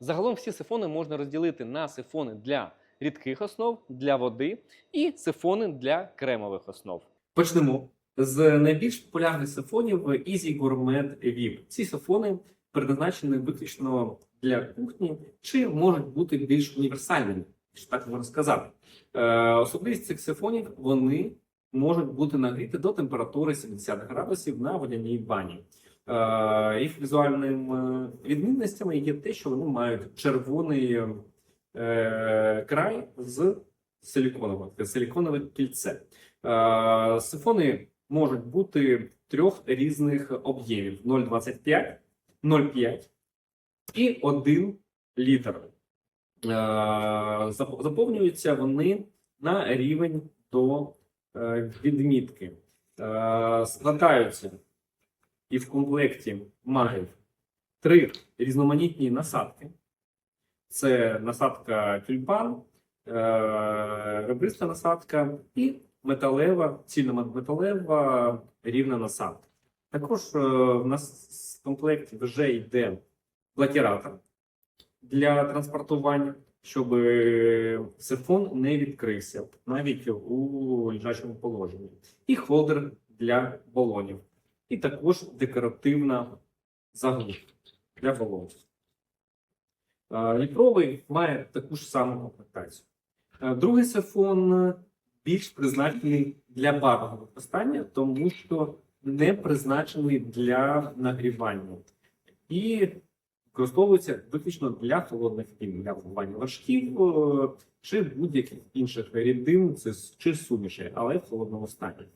Загалом всі сифони можна розділити на сифони для рідких основ, для води і сифони для кремових основ. Почнемо з найбільш популярних сифонів Easy Gourmet VIP. Ці сифони предназначені виключно для кухні чи можуть бути більш універсальними, якщо так можна сказати. Е, особливість цих сифонів вони можуть бути нагріті до температури 70 градусів на водяній бані. Е, їх візуальними відмінностями є те, що вони мають червоний е, край з силіконовим, це силіконове кільце. Е, сифони можуть бути трьох різних об'ємів: 0,25, 0,5 і 1 літр. Е, Заповнюються вони на рівень до е, відмітки. Е, Складаються і в комплекті мають три різноманітні насадки. Це насадка тюльпан, е, ребриста насадка і металева, цільнометалева рівна насадка. Також е, в нас в комплекті вже йде блокіратор для транспортування, щоб е, сифон не відкрився навіть у лежачому положенні, і холдер для балонів, і також декоративна заглушка для балонів. Е, Літровий має таку ж саму комплектацію. Другий сифон більш призначений для барного використання, тому що не призначений для нагрівання і використовується виключно для холодних пін, для вбивання вершків чи будь-яких інших рідин чи суміші, але в холодному стані.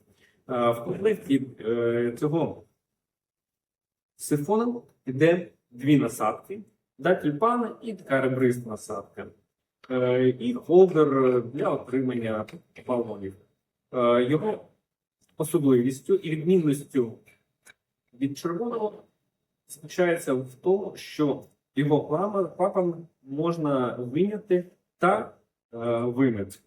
Е, В комплекті е, цього сифону йде дві насадки, да, тюльпани і така ребриста насадка. Е, І холдер для отримання балонів. Його особливістю і відмінністю від червоного заключається в тому, що його клапан, можна виняти та вимити.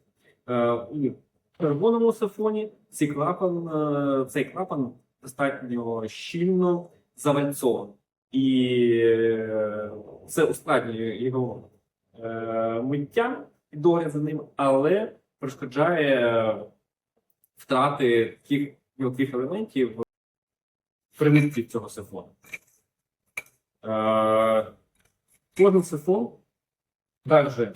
Червоному сифоні цей клапан, е, цей клапан достатньо щільно завальцований. І е, це ускладнює його е, миття і догляд за ним, але перешкоджає втрати таких мілких елементів при митті цього сифону. Кожен сифон також в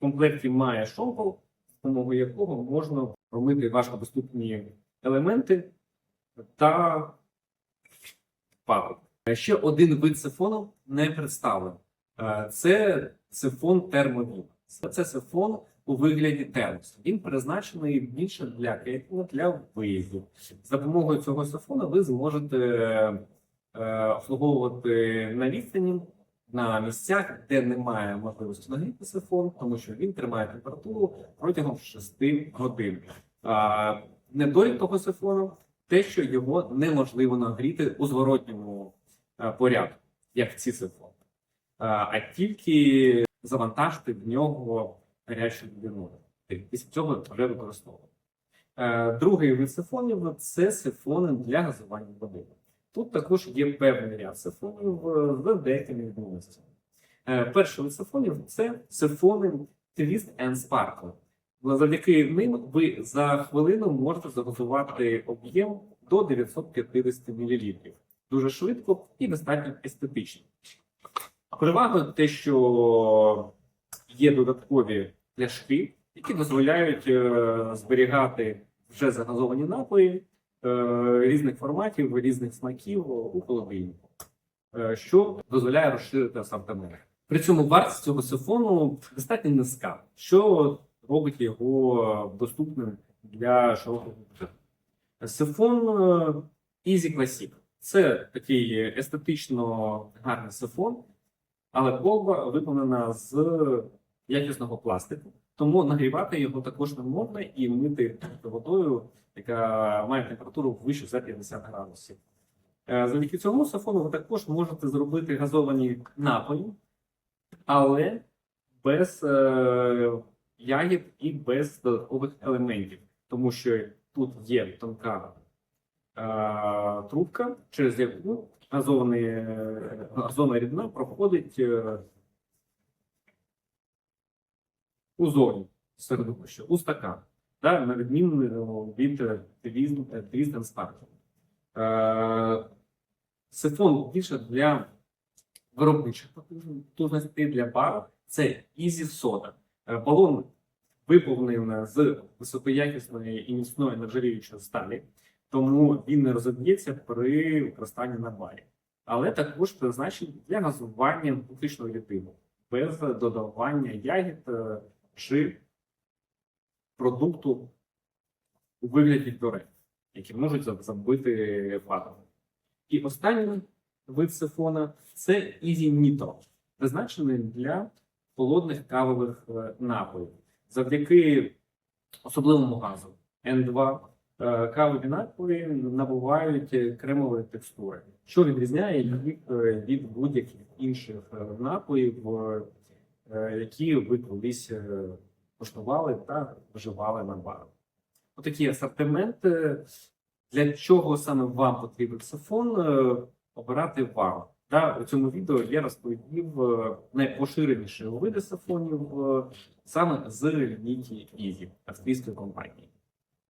комплекті має шомпол, допомогою якого можна промити важкодоступні елементи та папок. Ще один вид сифону не представлений. Е, Це сифон термовіл. Це сифон у вигляді термосу. Він призначений більше для кейтингу, для виїздів. За допомогою цього сифону ви зможете е, обслуговувати на відстані на місцях, де немає можливості нагріти сифон, тому що він тримає температуру протягом 6 годин. Недолік того сифону те, що його неможливо нагріти у зворотньому порядку, як ці сифони, а, тільки завантажити в нього гарячу рідину. Після цього вже використовувати. Другий вид сифонів це сифони для газування води. Тут також є певний ряд сифонів е, з деякими відмінностями. Е, Перший вид сифонів це сифони Twist and Sparkle. Завдяки ним ви за хвилину можете заготувати об'єм до 950 мл. Дуже швидко і достатньо естетично. Перевагою те, що є додаткові пляшки, які дозволяють е, зберігати вже загазовані напої різних форматів, різних смаків у холодильнику, е, що дозволяє розширити асортимент. При цьому вартість цього сифону достатньо низька, що робить його доступним для широкого. Сифон е, Easy Classic це такий естетично гарний сифон, але колба виконана з якісного пластику, тому нагрівати його також не можна і мити водою, яка має температуру вище за 50 градусів. Е, Завдяки цьому сифону ви також можете зробити газовані напої, але без е, ягід і без додаткових елементів, тому що тут є тонка трубка, через яку газований, е, газована рідина проходить е, у зоні середовища, у стакан, да, на відміну від Twist Sparkle. Е, Сифон більше для виробничих потужностей для бара це Easy Soda. Е, Балон виповнений з високоякісної і міцної нержавіючої сталі, тому він не розоб'ється при використанні на барі. Але також призначений для газування внутрішньої рідини без додавання ягід е, чи продукту у вигляді пюре, які можуть за- забити патоген. І останній вид сифона це Nitro, призначений для холодних кавових е, напоїв. Завдяки особливому газу N2 е, кавові напої набувають кремової текстури, що відрізняє їх е, від будь-яких інших напоїв, які ви колись е, коштували та вживали на барах. Отакі асортименти. Для чого саме вам потрібен сифон, е, обирати вам. Да, у цьому відео я розповів е, найпоширеніші види сифонів е, саме з лінійки Easy австрійської компанії.